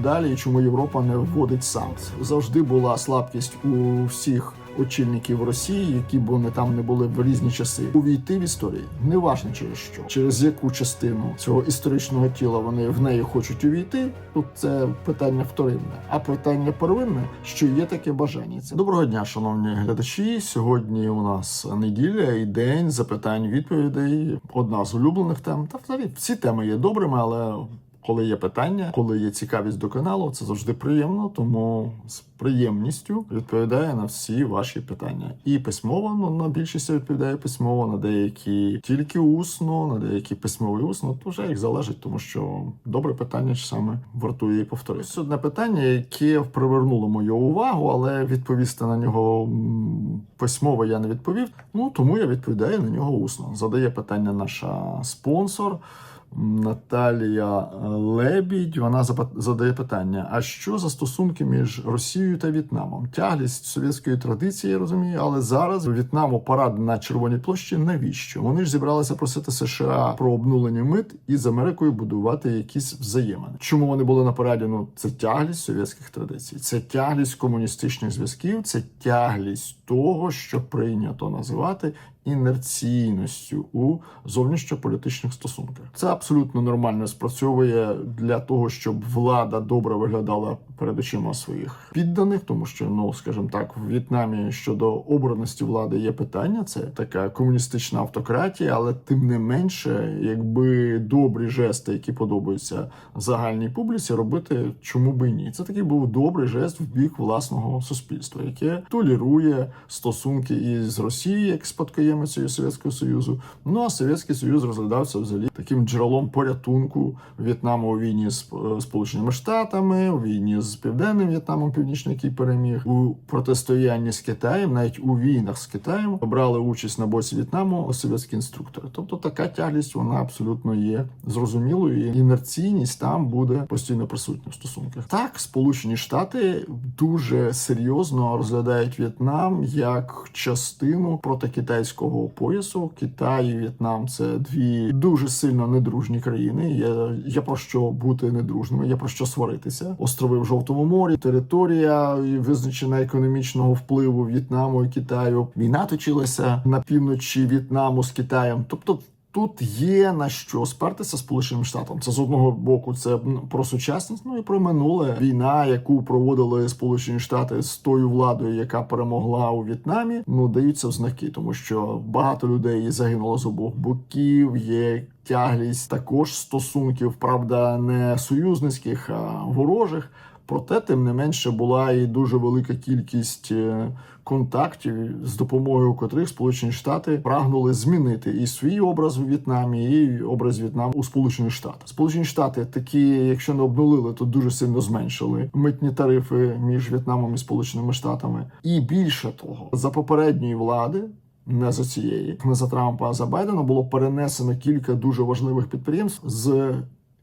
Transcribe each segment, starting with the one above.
далі, і чому Європа не вводить санкції. Завжди була слабкість у всіх. Очільників Росії, які б вони там не були в різні часи, увійти в історію неважно через що, через яку частину цього історичного тіла вони в неї хочуть увійти. Тут це питання вторинне, а питання первинне, що є таке бажання. Це доброго дня, шановні глядачі. Сьогодні у нас неділя і день запитань, відповідей. Одна з улюблених тем. Та взагалі всі теми є добрими, але коли є питання, коли є цікавість до каналу, це завжди приємно, тому з приємністю відповідає на всі ваші питання. І письмово ну, на більшість я відповідаю письмово, на деякі тільки усно, на деякі письмово і усно. То вже їх залежить, тому що добре питання саме вартує і повторити. Це одне питання, яке привернуло мою увагу, але відповісти на нього письмово я не відповів. Ну тому я відповідаю на нього усно. Задає питання наша спонсор. Наталія Лебідь вона задає питання: а що за стосунки між Росією та В'єтнамом? Тяглість совєтської традиції, я розумію, але зараз В'єтнаму парад на Червоній площі. Навіщо? Вони ж зібралися просити США про обнулення мит і з Америкою будувати якісь взаємини. Чому вони були на параді? Ну це тяглість совєтських традицій, це тяглість комуністичних зв'язків, це тяглість того, що прийнято називати інерційністю у зовнішньополітичних стосунках. Це абсолютно нормально спрацьовує для того, щоб влада добре виглядала перед очима своїх підданих, тому що, ну скажімо так, в В'єтнамі щодо обраності влади є питання. Це така комуністична автократія, але тим не менше, якби добрі жести, які подобаються загальній публіці, робити чому би ні. Це такий був добрий жест в бік власного суспільства, яке толерує стосунки із Росією як спадкоємицею Совєтського Союзу. Ну а Совєтський Союз розглядався взагалі таким джерелом порятунку В'єтнаму у війні з е, Сполученими Штатами, у війні з Південним В'єтнамом, північний який переміг у протистоянні з Китаєм, навіть у війнах з Китаєм брали участь на боці В'єтнаму совєтські інструктори. Тобто така тяглість вона абсолютно є зрозумілою. і Інерційність там буде постійно присутня в стосунках. Так, Сполучені Штати дуже серйозно розглядають В'єтнам як частину протикитайського поясу. Китай і В'єтнам це дві дуже сильно недружні країни. Є, є про що бути недружними, є про що сваритися. Острови в Жовтому морі, територія визначена економічного впливу В'єтнаму і Китаю. Війна точилася на півночі В'єтнаму з Китаєм. Тобто. Тут є на що спертися сполученим штатам. Це з одного боку, це про сучасність, ну і про минуле війна, яку проводили Сполучені Штати з тою владою, яка перемогла у В'єтнамі. Ну даються в знаки, тому що багато людей загинуло з обох боків. Є тяглість також стосунків, правда, не союзницьких, а ворожих. Проте, тим не менше, була і дуже велика кількість е, контактів, з допомогою котрих Сполучені Штати прагнули змінити і свій образ у В'єтнамі, і образ В'єтнаму у Сполучених Штатах. Сполучені Штати такі, якщо не обнулили, то дуже сильно зменшили митні тарифи між В'єтнамом і Сполученими Штатами. І більше того, за попередньої влади. Не за цієї, не за Трампа, а за Байдена було перенесено кілька дуже важливих підприємств з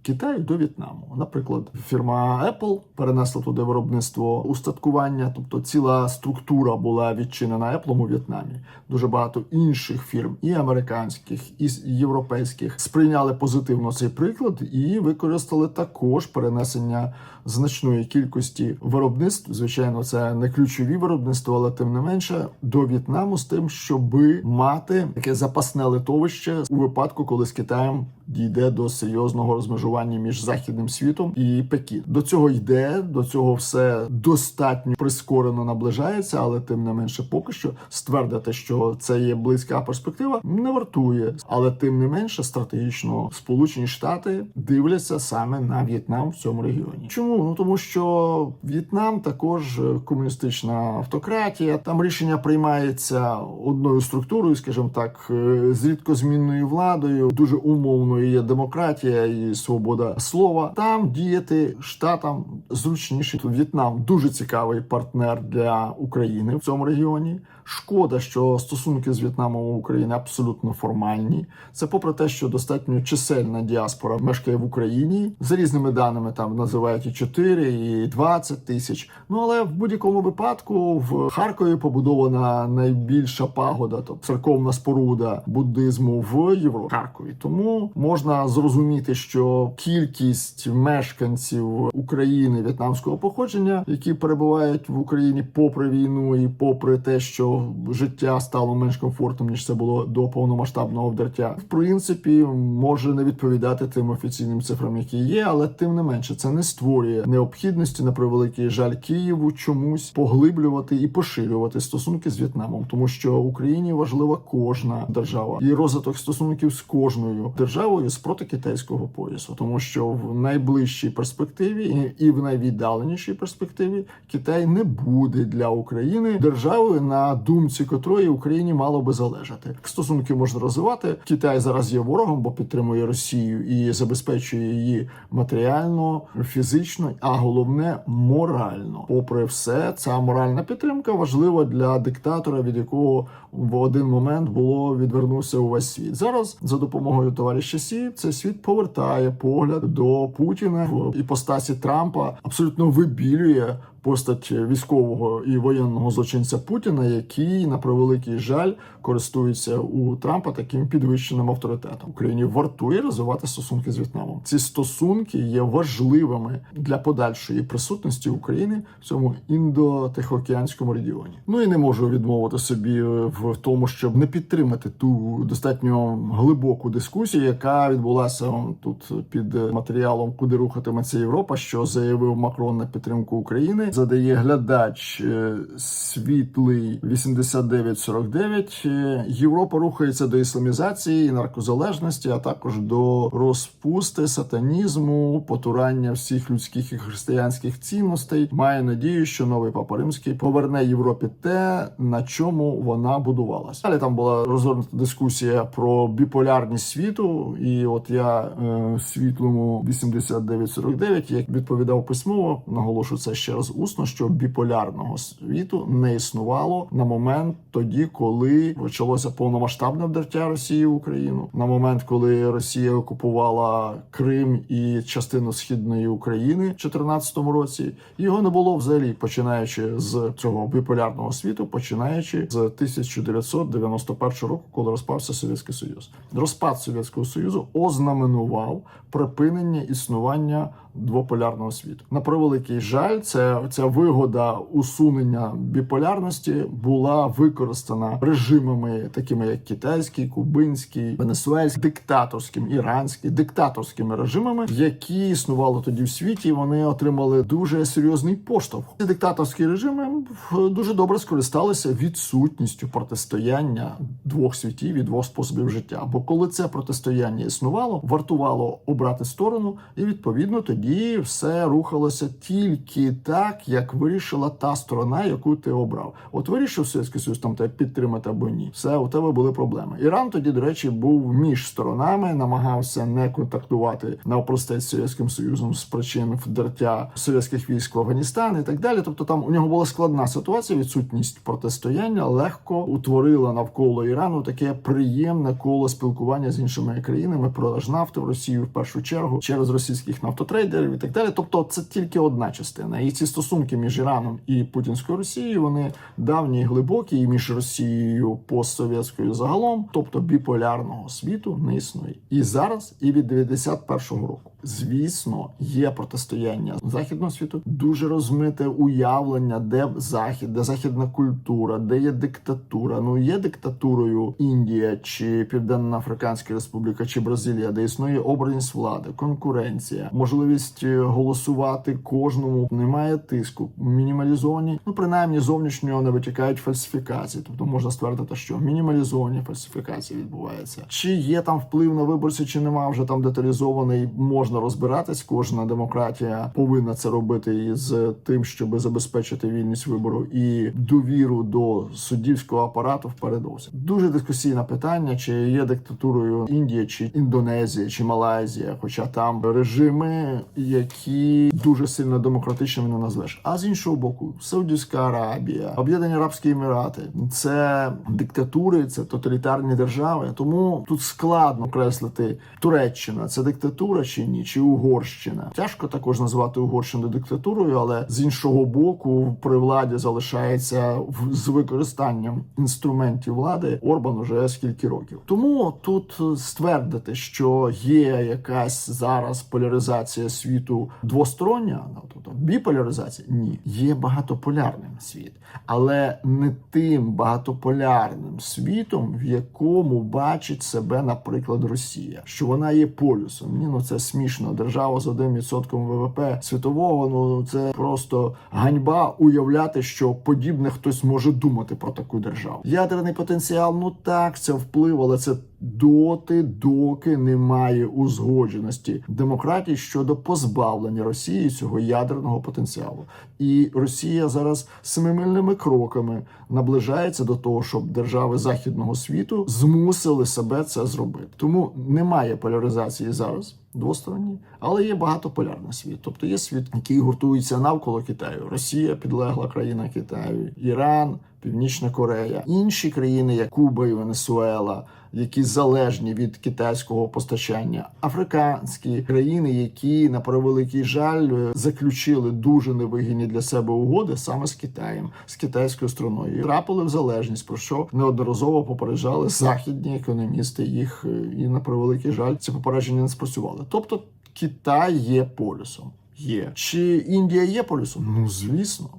Китаю до В'єтнаму. Наприклад, фірма Apple перенесла туди виробництво устаткування, тобто ціла структура була відчинена Apple у В'єтнамі. Дуже багато інших фірм, і американських, і європейських, сприйняли позитивно цей приклад і використали також перенесення значної кількості виробництв. Звичайно, це не ключові виробництва, але тим не менше до В'єтнаму з тим, щоби мати таке запасне литовище у випадку, коли з Китаєм дійде до серйозного розмежування між західним світом і Пекін. До цього йде, до цього все достатньо прискорено наближається, але тим не менше, поки що ствердити, що це є близька перспектива, не вартує. Але тим не менше, стратегічно Сполучені Штати дивляться саме на В'єтнам в цьому регіоні. Чому? Ну тому що В'єтнам також е, комуністична автократія. Там рішення приймається одною структурою, скажімо так, е, з рідкозмінною владою, дуже умовною є демократія і свобода слова. Там діяти штатам зручніше. В'єтнам дуже цікавий партнер для України в цьому регіоні. Шкода, що стосунки з В'єтнамом у України абсолютно формальні. Це попри те, що достатньо чисельна діаспора мешкає в Україні. За різними даними там називають і 24 і 20 тисяч. Ну але в будь-якому випадку в Харкові побудована найбільша пагода, тобто церковна споруда буддизму в Європі Харкові. Тому можна зрозуміти, що кількість мешканців України в'єтнамського походження, які перебувають в Україні попри війну і попри те, що життя стало менш комфортним ніж це було до повномасштабного вдертя, в принципі може не відповідати тим офіційним цифрам, які є, але тим не менше це не створює необхідності на превеликий жаль Києву чомусь поглиблювати і поширювати стосунки з В'єтнамом, тому що Україні важлива кожна держава. І розвиток стосунків з кожною державою з протикитайського поясу, тому що в найближчій перспективі і- в найвіддаленішій перспективі Китай не буде для України державою, на думці котрої Україні мало би залежати. Стосунки можна розвивати. Китай зараз є ворогом, бо підтримує Росію і забезпечує її матеріально, фізично, а головне морально. Попри все, ця моральна підтримка важлива для диктатора, від якого в один момент було відвернувся увесь світ. Зараз за допомогою товариша Сі цей світ повертає погляд до Путіна в іпостасі Трампа, абсолютно вибілює постать військового і воєнного злочинця Путіна, який на превеликий жаль користується у Трампа таким підвищеним авторитетом. Україні вартує розвивати стосунки з В'єтнамом. Ці стосунки є важливими для подальшої присутності України в цьому індо-тихоокеанському регіоні. Ну і не можу відмовити собі в тому, щоб не підтримати ту достатньо глибоку дискусію, яка відбулася тут під матеріалом, куди рухатиметься Європа, що заявив Макрон на підтримку України. Задає глядач е, світлий 8949. Е, Європа рухається до ісламізації наркозалежності, а також до розпусти, сатанізму, потурання всіх людських і християнських цінностей. Має надію, що новий папа римський поверне Європі те, на чому вона будувалась. Далі там була розгорнута дискусія про біполярність світу, і от я е, світлому 8949, як відповідав письмово, наголошу це ще раз усно, що біполярного світу не існувало на момент тоді, коли почалося повномасштабне вдертя Росії в Україну. На момент, коли Росія окупувала Крим і частину східної України в 2014 році, його не було взагалі, починаючи з цього біполярного світу, починаючи з 1991 року, коли розпався Совєтський Союз. Розпад Совєтського Союзу ознаменував припинення існування двополярного світу. На превеликий жаль, це ця вигода усунення біполярності була використана режимами, такими як китайський, кубинський, венесуельський, диктаторським, іранський, диктаторськими режимами, які існували тоді в світі. Вони отримали дуже серйозний поштовх. Ці диктаторські режими дуже добре скористалися відсутністю протистояння двох світів і двох способів життя. Бо коли це протистояння існувало, вартувало обрати сторону, і відповідно тоді все рухалося тільки так, як вирішила та сторона, яку ти обрав. От вирішив Совєтський Союз там тебе підтримати або ні. Все у тебе були проблеми. Іран тоді, до речі, був між сторонами, намагався не контактувати навпростець з Совєтським Союзом з причин вдертя совєтських військ в Афганістан і так далі. Тобто там у нього була складна ситуація, відсутність протистояння легко утворила навколо Ірану таке приємне коло спілкування з іншими країнами, продаж нафти в Росію в першу чергу через російських нафтотрейдерів і так далі. Тобто, це тільки одна частина. І ці стосунки між Іраном і Путінською Росією вони давні і глибокі, і між Росією постсовєтською загалом, тобто біполярного світу не існує і зараз, і від 91-го року. Звісно, є протистояння західного світу, дуже розмите уявлення, де захід, де західна культура, де є диктатура. Ну є диктатурою Індія чи Південна Африканська Республіка чи Бразилія, де існує обраність влади, конкуренція, можливість е, голосувати кожному. Немає тиску, мінімалізовані. Ну принаймні зовнішнього не витікають фальсифікації. Тобто можна ствердити, що мінімалізовані фальсифікації відбуваються. Чи є там вплив на виборців, чи нема вже там деталізований, можна розбиратись. Кожна демократія повинна це робити із тим, щоб забезпечити вільність вибору і довіру до суддівського апарату впередовсім. Дуже дискусійне питання, чи є диктатурою Індія, чи Індонезія, чи Малайзія, хоча там режими, які дуже сильно демократичними не назвеш. А з іншого боку, Саудівська Аравія, Об'єднані Арабські Емірати це диктатури, це тоталітарні держави. Тому тут складно окреслити Туреччина, це диктатура чи ні. Румунії чи Угорщина. Тяжко також назвати Угорщину диктатурою, але з іншого боку, при владі залишається з використанням інструментів влади Орбан уже скільки років. Тому тут ствердити, що є якась зараз поляризація світу двостороння, ну тобто біполяризація, ні, є багатополярним світ, але не тим багатополярним світом, в якому бачить себе, наприклад, Росія, що вона є полюсом. Ні, ну це смішно. Держава з 1% ВВП світового. Ну це просто ганьба уявляти, що подібне хтось може думати про таку державу. Ядерний потенціал, ну так, це вплив, але це доти, доки немає узгодженості демократії щодо позбавлення Росії цього ядерного потенціалу. І Росія зараз семимильними кроками наближається до того, щоб держави західного світу змусили себе це зробити. Тому немає поляризації зараз двосторонній, але є багатополярний світ. Тобто є світ, який гуртується навколо Китаю. Росія підлегла країна Китаю, Іран, Північна Корея, інші країни, як Куба і Венесуела, які залежні від китайського постачання, африканські країни, які на превеликий жаль е, заключили дуже невигідні для себе угоди саме з Китаєм, з китайською стороною, і трапили в залежність, про що неодноразово попереджали західні економісти. Їх е, і на превеликий жаль ці попередження не спрацювали. Тобто Китай є полюсом. Є чи Індія є полюсом? Ну звісно.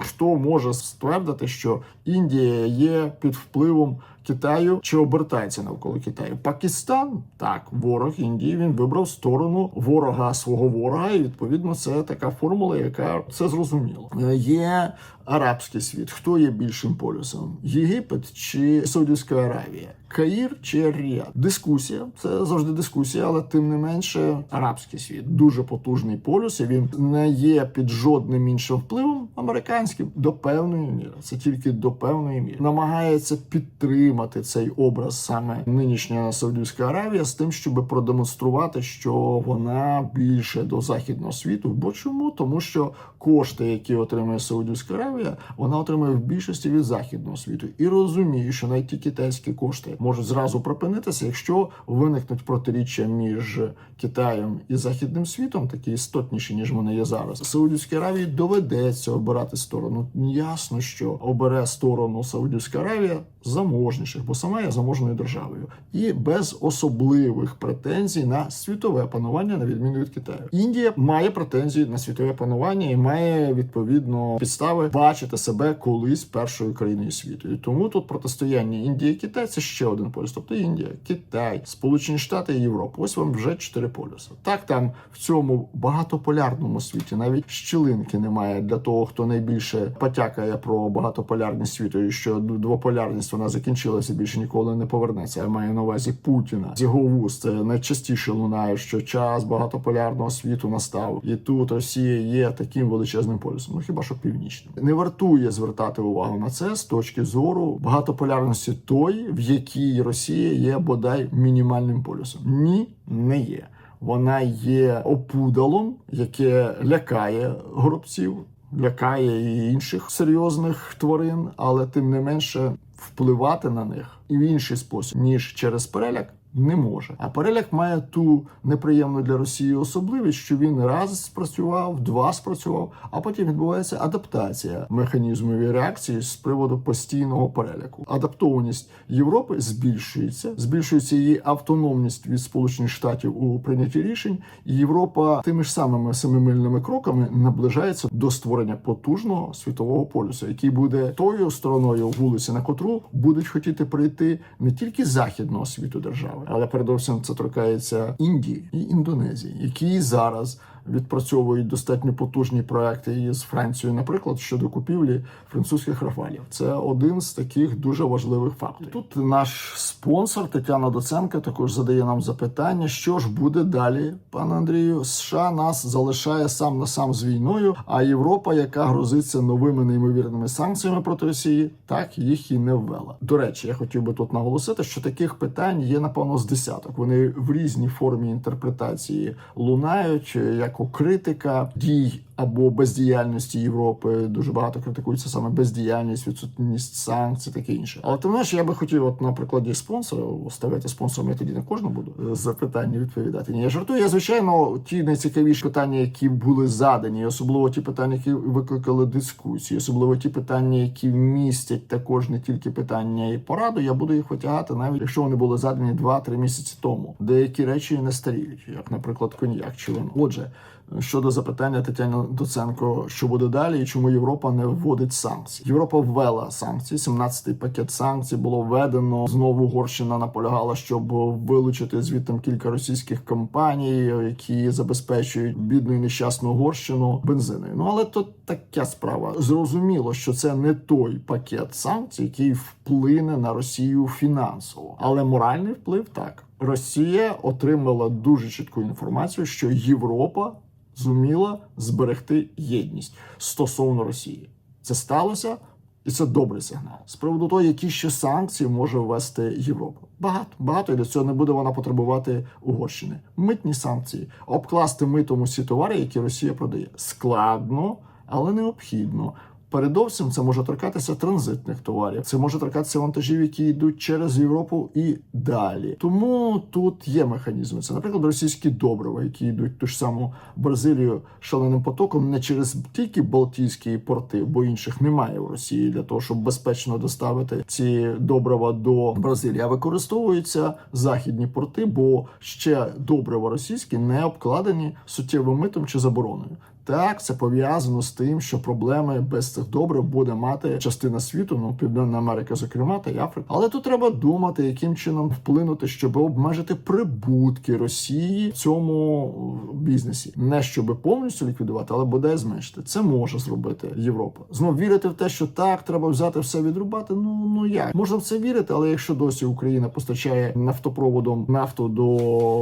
Хто може ствердити, що Індія є під впливом Китаю чи обертається навколо Китаю? Пакистан так, ворог Індії. Він вибрав сторону ворога свого ворога, і відповідно це така формула, яка це зрозуміло. Е, Є арабський світ. Хто є більшим полюсом? Єгипет чи Саудівська Аравія? Каїр чи Ріад? Дискусія це завжди дискусія, але тим не менше арабський світ дуже потужний полюс. і Він не є під жодним іншим впливом американським до певної міри. Це тільки до певної міри намагається підтримати цей образ саме нинішня Саудівська Аравія з тим, щоб продемонструвати, що вона більше до західного світу. Бо чому? Тому що кошти, які отримує Саудівська Аравія, вона отримує в більшості від західного світу і розуміє, що навіть ті китайські кошти можуть зразу припинитися, якщо виникнуть протиріччя між Китаєм і західним світом, такі істотніші ніж вони є зараз. Саудівській Аравії доведеться обирати сторону. Ясно, що обере сторону Саудівська Аравія заможніших, бо сама є заможною державою, і без особливих претензій на світове панування, на відміну від Китаю. Індія має претензії на світове панування і має відповідно підстави бачити себе колись першою країною світу. І тому тут протистояння Індії і Китай це ще один полюс. Тобто Індія, Китай, Сполучені Штати і Європа. Ось вам вже чотири полюси. Так там в цьому багатополярному світі навіть щілинки немає для того, хто найбільше потякає про багатополярність світу, і що двополярність вона закінчилася більше ніколи не повернеться. Я маю на увазі Путіна з його вуст це найчастіше лунає, що час багатополярного світу настав, і тут Росія є таким величезним полюсом. Ну хіба що північним не вартує звертати увагу на це з точки зору багатополярності той, в якій Росія є бодай мінімальним полюсом. Ні, не є. Вона є опудалом, яке лякає горобців, лякає і інших серйозних тварин, але тим не менше впливати на них і в інший спосіб ніж через переляк. Не може, а переляк має ту неприємну для Росії особливість, що він раз спрацював, два спрацював, а потім відбувається адаптація механізмів і реакції з приводу постійного переляку. Адаптованість Європи збільшується, збільшується її автономність від Сполучених Штатів у прийнятті рішень. І Європа тими ж самими семимильними кроками наближається до створення потужного світового полюсу, який буде тою стороною вулиці, на котру будуть хотіти прийти не тільки західного світу держави, але передовсім це торкається Індії і Індонезії, які зараз відпрацьовують достатньо потужні проекти із Францією, наприклад, щодо купівлі французьких рафалів. Це один з таких дуже важливих факторів. Тут наш спонсор Тетяна Доценко також задає нам запитання, що ж буде далі, пане Андрію. США нас залишає сам на сам з війною, а Європа, яка грозиться новими неймовірними санкціями проти Росії, так їх і не ввела. До речі, я хотів би тут наголосити, що таких питань є напевно з десяток. Вони в різній формі інтерпретації лунають як у критика дій або бездіяльності Європи. Дуже багато критикується саме бездіяльність, відсутність санкцій, таке інше. Але тим не я би хотів, от на прикладі спонсора, ставити спонсором, я тоді на кожну буду е, запитання відповідати. Ні, я жартую. Я звичайно ті найцікавіші питання, які були задані, особливо ті питання, які викликали дискусії, особливо ті питання, які містять також не тільки питання і пораду. Я буду їх витягати, навіть якщо вони були задані 2-3 місяці тому. Деякі речі не старіють, як, наприклад, коньяк чи вино. Отже. Щодо запитання Тетяни Доценко, що буде далі, і чому Європа не вводить санкції? Європа ввела санкції. 17-й пакет санкцій було введено. Знову Угорщина наполягала, щоб вилучити звідти кілька російських компаній, які забезпечують бідну і нещасну Угорщину бензиною. Ну але то така справа. Зрозуміло, що це не той пакет санкцій, який вплине на Росію фінансово, але моральний вплив так. Росія отримала дуже чітку інформацію, що Європа зуміла зберегти єдність стосовно Росії. Це сталося, і це добрий сигнал. З приводу того, які ще санкції може ввести Європа. Багато багато і до цього не буде вона потребувати Угорщини. Митні санкції, обкласти митом усі товари, які Росія продає. Складно, але необхідно. Передовсім це може торкатися транзитних товарів, це може торкатися вантажів, які йдуть через Європу і далі. Тому тут є механізми. Це, наприклад, російські добрива, які йдуть ту ж саму Бразилію шаленим потоком, не через тільки Балтійські порти, бо інших немає в Росії для того, щоб безпечно доставити ці добрива до Бразилії. А використовуються західні порти, бо ще добрива російські не обкладені суттєвим митом чи забороною. Так, це пов'язано з тим, що проблеми без цих добрив буде мати частина світу, ну Південна Америка, зокрема, та й Африка. Але тут треба думати, яким чином вплинути, щоб обмежити прибутки Росії в цьому бізнесі, не щоб повністю ліквідувати, але бодай зменшити. Це може зробити Європа. Знов вірити в те, що так треба взяти все відрубати. Ну ну як можна в це вірити, але якщо досі Україна постачає нафтопроводом нафту до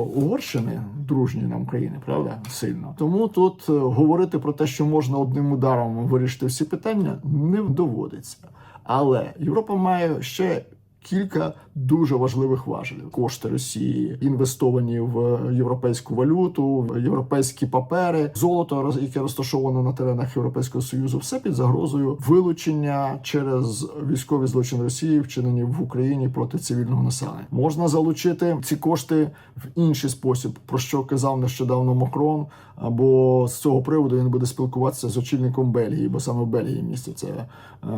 Угорщини, дружньої нам країни, правда, сильно тому тут говорити говорити про те, що можна одним ударом вирішити всі питання, не доводиться. Але Європа має ще кілька дуже важливих важелів: кошти Росії інвестовані в європейську валюту, в європейські папери, золото, яке розташоване на теренах Європейського союзу, все під загрозою вилучення через військові злочини Росії, вчинені в Україні проти цивільного населення. Можна залучити ці кошти в інший спосіб, про що казав нещодавно Макрон. Або з цього приводу він буде спілкуватися з очільником Бельгії, бо саме в Бельгії містяться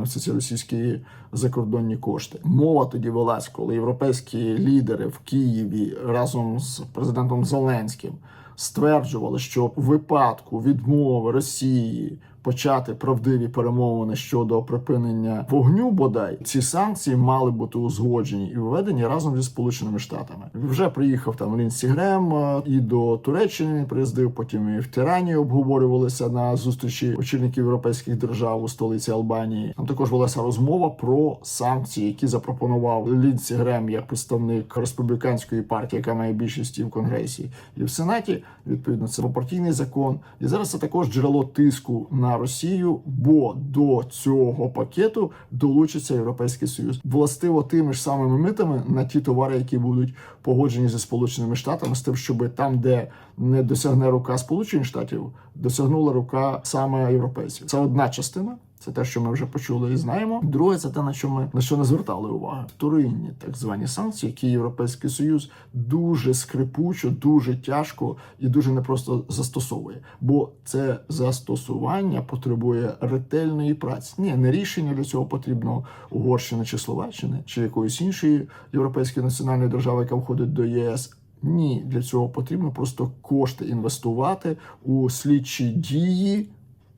всі ці російські закордонні кошти. Мова тоді велась, коли європейські лідери в Києві разом з президентом Зеленським стверджували, що в випадку відмови Росії почати правдиві перемовини щодо припинення вогню, бодай ці санкції мали бути узгоджені і введені разом зі сполученими штатами. Вже приїхав там Лінсі Грем і до Туреччини приїздив. Потім і в Тирані обговорювалися на зустрічі очільників європейських держав у столиці Албанії. Там також велася розмова про санкції, які запропонував Лінсі Грем як представник республіканської партії, яка має більшість і в конгресі і в сенаті. Відповідно, це попартійний закон, і зараз це також джерело тиску на Росію, бо до цього пакету долучиться Європейський Союз властиво тими ж самими митами на ті товари, які будуть погоджені зі сполученими штатами, з тим, щоб там, де не досягне рука Сполучених Штатів, досягнула рука саме європейців. Це одна частина. Це те, що ми вже почули і знаємо. Друге, це те, на що ми на що не звертали уваги. Вторинні так звані санкції, які Європейський Союз дуже скрипучо, дуже тяжко і дуже непросто застосовує. Бо це застосування потребує ретельної праці. Ні, не рішення для цього потрібно Угорщини чи Словаччини, чи якоїсь іншої європейської національної держави, яка входить до єС. Ні, для цього потрібно просто кошти інвестувати у слідчі дії.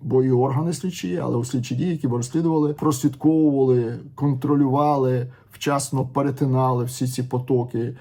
Бо і органи слідчі, але у слідчі дії, які б розслідували, прослідковували, контролювали, вчасно перетинали всі ці потоки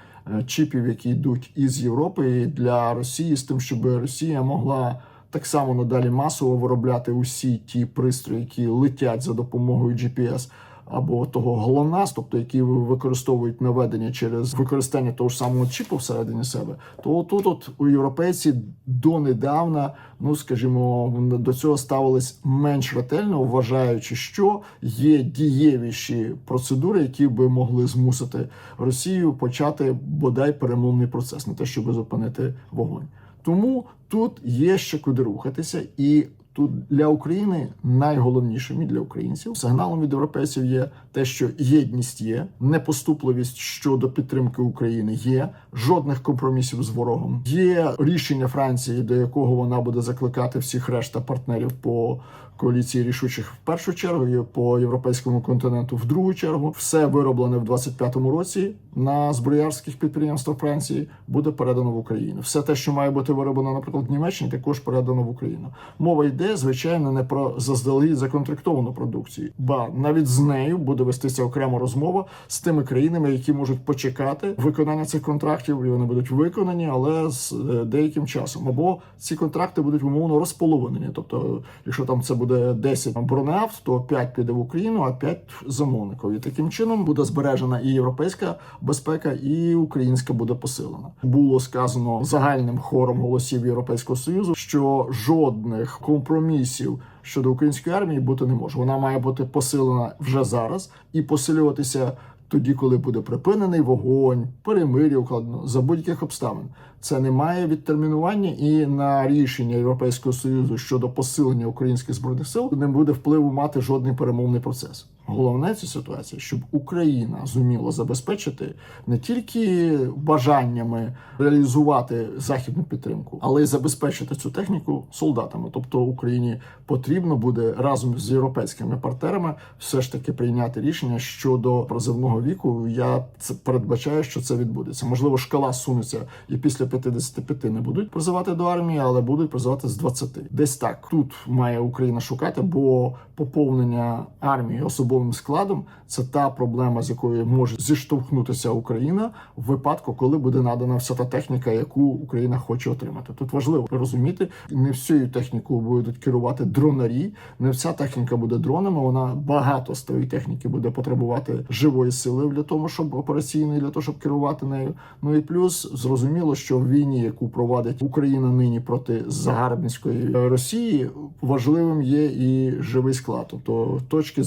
чіпів, які йдуть із Європи для Росії, з тим, щоб Росія могла так само надалі масово виробляти усі ті пристрої, які летять за допомогою GPS, або того ГЛОНАСС, тобто які використовують наведення через використання того ж самого чіпу всередині себе, то тут от у європейці донедавна, ну скажімо, до цього ставились менш ретельно, вважаючи, що є дієвіші процедури, які би могли змусити Росію почати бодай перемовний процес, не те, щоб зупинити вогонь. Тому тут є ще куди рухатися і. Тут для України найголовнішим і для українців сигналом від європейців є те, що єдність є, непоступливість щодо підтримки України є, жодних компромісів з ворогом. Є рішення Франції, до якого вона буде закликати всіх решта партнерів по коаліції рішучих в першу чергу, і по європейському континенту в другу чергу. Все вироблене в 25-му році на зброярських підприємствах Франції буде передано в Україну. Все те, що має бути вироблено, наприклад, в Німеччині, також передано в Україну. Мова йде, звичайно, не про заздалегідь законтрактовану продукцію, ба навіть з нею буде вестися окрема розмова з тими країнами, які можуть почекати виконання цих контрактів, і вони будуть виконані, але з е, деяким часом. Або ці контракти будуть умовно розполовинені. Тобто, якщо там це буде 10 бронеавто, то 5 піде в Україну, а 5 замовників. І таким чином буде збережена і європейська безпека, і українська буде посилена. Було сказано загальним хором голосів Європейського союзу, що жодних компромісів щодо української армії бути не може. Вона має бути посилена вже зараз і посилюватися. Тоді, коли буде припинений вогонь, перемир'я укладено за будь-яких обставин, це не має відтермінування і на рішення Європейського союзу щодо посилення українських збройних сил не буде впливу мати жодний перемовний процес. Головне цій ситуації, щоб Україна зуміла забезпечити не тільки бажаннями реалізувати західну підтримку, але й забезпечити цю техніку солдатами. Тобто Україні потрібно буде разом з європейськими партнерами все ж таки прийняти рішення щодо призовного віку. Я це передбачаю, що це відбудеться. Можливо, шкала сунеться і після 55 не будуть призивати до армії, але будуть призивати з 20. Десь так тут має Україна шукати, бо поповнення армії особовим складом це та проблема, з якою може зіштовхнутися Україна в випадку, коли буде надана вся та техніка, яку Україна хоче отримати. Тут важливо розуміти, не всією технікою будуть керувати дронарі, не вся техніка буде дронами. Вона багато з тої техніки буде потребувати живої сили для того, щоб операційної, для того, щоб керувати нею. Ну і плюс зрозуміло, що в війні, яку проводить Україна нині проти загарбницької Росії, важливим є і живий склад. Тобто точки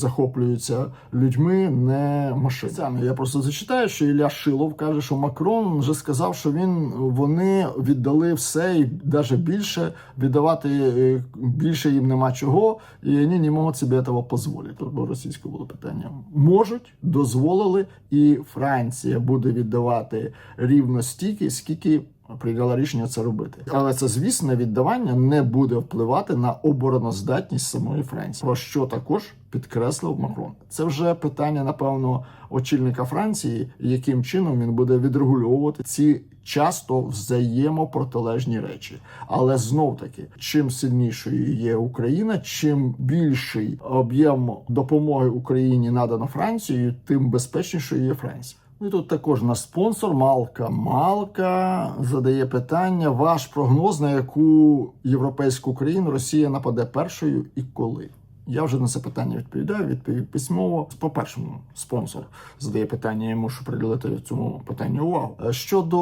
захоплюються людьми, не машинами. Я просто зачитаю, що Ілля Шилов каже, що Макрон вже сказав, що він вони віддали все і навіть більше віддавати е, більше їм нема чого, і вони не можуть собі цього дозволити. Бо російською було питання. Можуть, дозволили, і Франція буде віддавати рівно стільки, скільки. Прийняла рішення це робити, але це звісне віддавання не буде впливати на обороноздатність самої Франції. Про що також підкреслив Макрон. Це вже питання, напевно, очільника Франції, яким чином він буде відрегульовувати ці часто взаємопротилежні речі. Але знов таки, чим сильнішою є Україна, чим більший об'єм допомоги Україні надано Францією, тим безпечнішою є Франція. Ну і тут також наш спонсор Малка Малка задає питання: ваш прогноз, на яку європейську країну Росія нападе першою і коли? Я вже на це питання відповідаю. Відповів письмово. По першому спонсор задає питання. Я мушу приділити цьому питанню увагу. Е, Щодо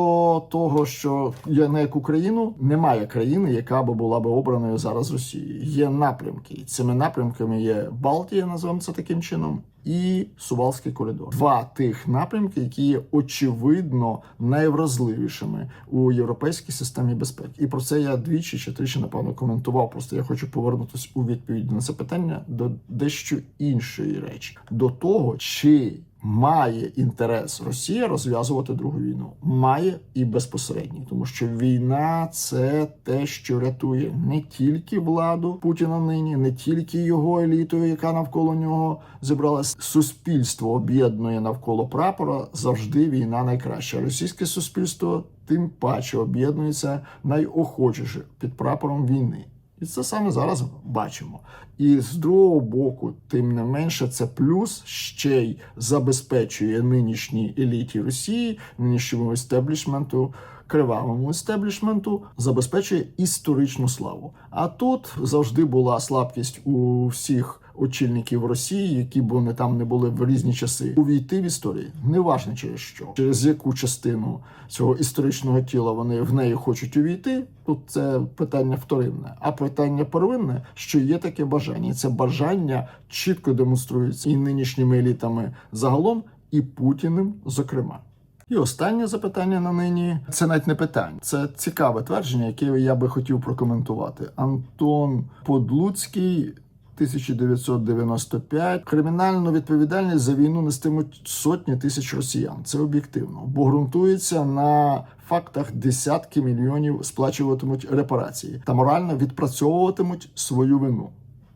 того, що є на яку країну, немає країни, яка би була би обраною зараз Росією. Є напрямки. І Цими напрямками є Балтія, називаємо це таким чином. І Сувалський коридор. Два тих напрямки, які є очевидно найвразливішими у європейській системі безпеки, і про це я двічі чи тричі напевно коментував. Просто я хочу повернутися у відповідь на це питання до дещо іншої речі, до того чи має інтерес Росія розв'язувати другу війну, має і безпосередній, тому що війна це те, що рятує не тільки владу Путіна нині, не тільки його еліту, яка навколо нього зібралась. Суспільство об'єднує навколо прапора завжди війна найкраща. Російське суспільство тим паче об'єднується найохочіше під прапором війни. І це саме зараз бачимо. І з другого боку, тим не менше, це плюс ще й забезпечує нинішній еліті Росії, нинішньому естеблішменту, кривавому естеблішменту, забезпечує історичну славу. А тут завжди була слабкість у всіх. Очільників Росії, які б вони там не були в різні часи, увійти в історії, неважно через що, через яку частину цього історичного тіла вони в неї хочуть увійти. Тут це питання вторинне, а питання первинне, що є таке бажання, і це бажання чітко демонструється і нинішніми елітами загалом, і Путіним, зокрема. І останнє запитання на нині це навіть не питання, це цікаве твердження, яке я би хотів прокоментувати. Антон Подлуцький. 1995. Кримінальну відповідальність за війну нестимуть сотні тисяч росіян. Це об'єктивно, бо ґрунтується на фактах десятки мільйонів сплачуватимуть репарації та морально відпрацьовуватимуть свою вину.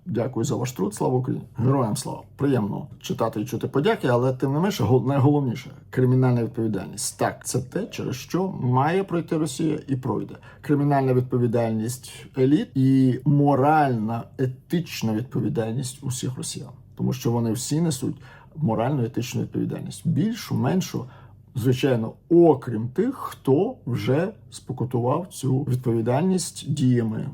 Дякую за ваш труд. Слава Україні! Героям слава! Приємно читати і чути подяки, але тим не менше, гол- найголовніше кримінальна відповідальність. Так, це те, через що має пройти Росія і пройде. Кримінальна відповідальність еліт і моральна етична відповідальність усіх росіян, тому що вони всі несуть моральну етичну відповідальність. Більшу, меншу. Звичайно, окрім тих, хто вже спокутував цю відповідальність діями.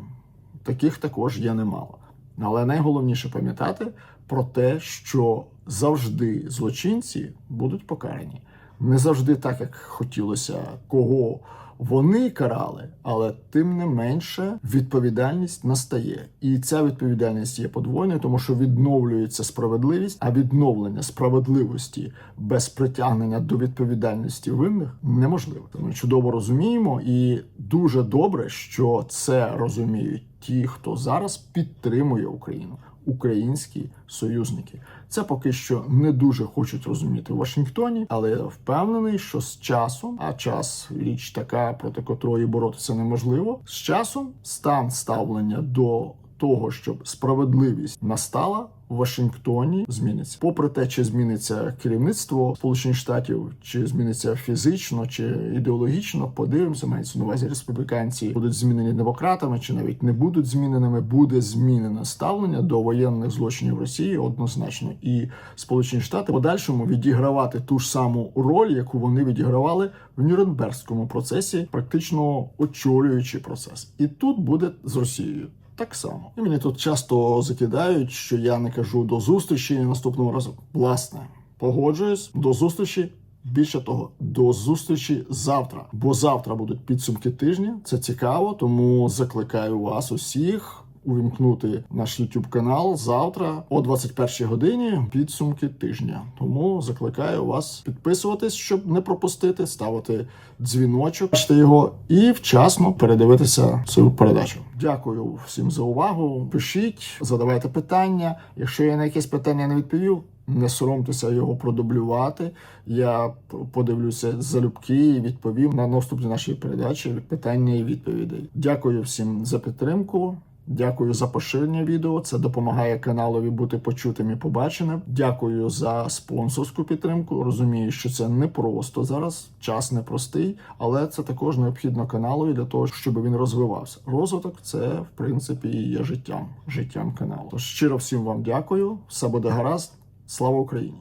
Таких також є немало. Але найголовніше пам'ятати про те, що завжди злочинці будуть покарані. Не завжди так, як хотілося, кого вони карали, але тим не менше відповідальність настає. І ця відповідальність є подвойною, тому що відновлюється справедливість, а відновлення справедливості без притягнення до відповідальності винних неможливо. Ми чудово розуміємо, і дуже добре, що це розуміють ті, хто зараз підтримує Україну, українські союзники. Це поки що не дуже хочуть розуміти в Вашингтоні, але я впевнений, що з часом, а час річ така, проти котрої боротися неможливо. З часом стан ставлення до того, щоб справедливість настала в Вашингтоні, зміниться. Попри те, чи зміниться керівництво Сполучених Штатів, чи зміниться фізично, чи ідеологічно, подивимося, мається на увазі республіканці будуть змінені демократами, чи навіть не будуть зміненими. Буде змінене ставлення до воєнних злочинів Росії однозначно, і Сполучені Штати в подальшому відігравати ту ж саму роль, яку вони відігравали в Нюрнбергському процесі, практично очолюючи процес. І тут буде з Росією. Так само. І мені тут часто закидають, що я не кажу до зустрічі наступного разу. Власне, погоджуюсь до зустрічі. Більше того, до зустрічі завтра. Бо завтра будуть підсумки тижня. Це цікаво, тому закликаю вас усіх. Увімкнути наш YouTube канал завтра о 21 годині. Підсумки тижня. Тому закликаю вас підписуватись, щоб не пропустити, ставити дзвіночок, бачите його і вчасно передивитися цю передачу. Дякую всім за увагу. Пишіть, задавайте питання. Якщо я на якесь питання не відповів, не соромтеся його продублювати. Я подивлюся залюбки і відповім на наступні наші передачі питання і відповідей. Дякую всім за підтримку. Дякую за поширення відео. Це допомагає каналові бути почутим і побаченим. Дякую за спонсорську підтримку. Розумію, що це не просто зараз. Час непростий, але це також необхідно каналові для того, щоб він розвивався. Розвиток це в принципі і є життям, життям каналу. Тож щиро всім вам дякую. Все буде гаразд. Слава Україні!